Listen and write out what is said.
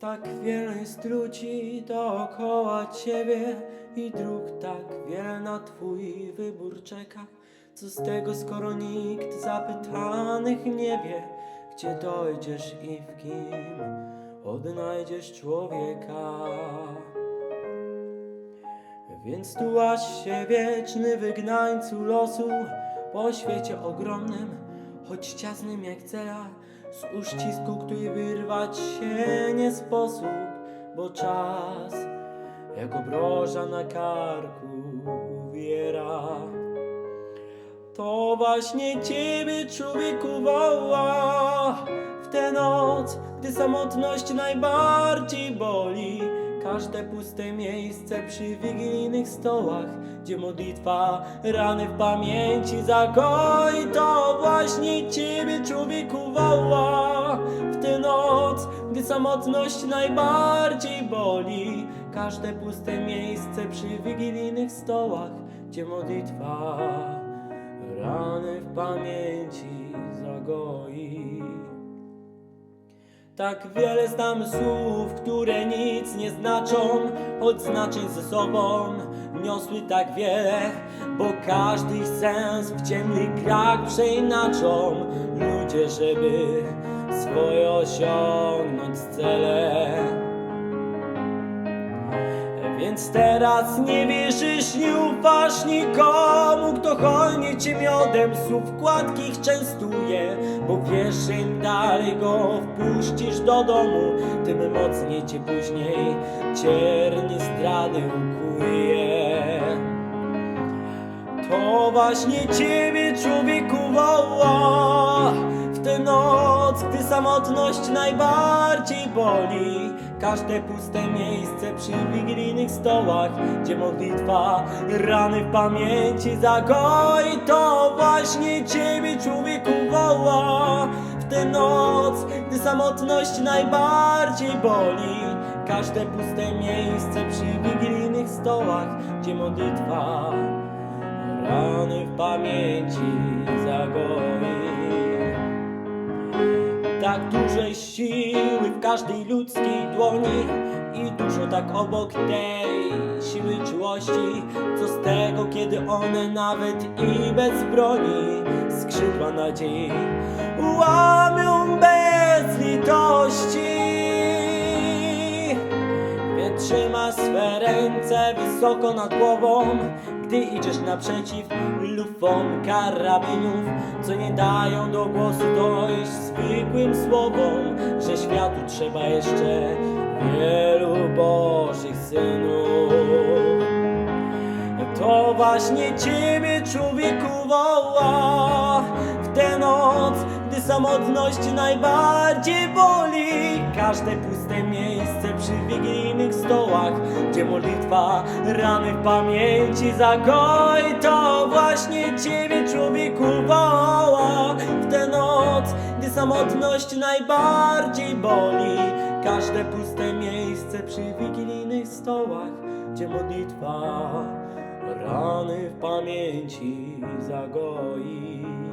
Tak wiele jest dookoła ciebie i dróg tak wiele na twój wybór czeka. Co z tego, skoro nikt zapytanych nie wie, gdzie dojdziesz i w kim odnajdziesz człowieka. Więc tułaś się wieczny wygnańcu losu po świecie ogromnym, choć ciasnym jak cela, z uścisku, który wyrwać się nie sposób, bo czas jak obroża na karku uwiera. To właśnie ciebie człowieku woła w tę noc, gdy samotność najbardziej boli. Każde puste miejsce przy wigilijnych stołach, gdzie modlitwa rany w pamięci zagoi. To właśnie ciebie człowieku woła w tę noc, gdy samotność najbardziej boli. Każde puste miejsce przy wigilijnych stołach, gdzie modlitwa rany w pamięci zagoi. Tak wiele znam słów, które nic nie znaczą, choć znaczeń ze sobą niosły tak wiele, bo każdy ich sens w ciemnych grach przeinaczą. Ludzie, żeby swoje osiągnąć cele. Więc teraz nie wierzysz, nie ufasz nikomu, kto hojnie cię miodem słów gładkich częstuje, bo wiesz, im dalej go wpuścisz do domu, tym mocniej cię później ciernie zdrady ukuje. To właśnie ciebie człowieku woła w tę noc, gdy samotność najbardziej boli. Każde puste miejsce przy wigilijnych stołach, gdzie modlitwa rany w pamięci zagoi. To właśnie ciebie człowieku woła w tę noc, gdy samotność najbardziej boli. Każde puste miejsce przy wigilijnych stołach, gdzie modlitwa rany w pamięci zagoi. Tak dużej siły w każdej ludzkiej dłoni i dużo tak obok tej siły czułości. Co z tego, kiedy one nawet i bez broni skrzydła nadziei łamią bez litości. Więc trzyma swe ręce wysoko nad głową Gdy idziesz naprzeciw lufom karabinów Co nie dają do głosu dojść zwykłym słowom Że światu trzeba jeszcze wielu bożych synów. To właśnie ciebie człowieku samotność najbardziej boli. Każde puste miejsce przy wigilijnych stołach, gdzie modlitwa rany w pamięci zagoi. To właśnie ciebie człowieku woła w tę noc, gdy samotność najbardziej boli. Każde puste miejsce przy wigilijnych stołach, gdzie modlitwa rany w pamięci zagoi.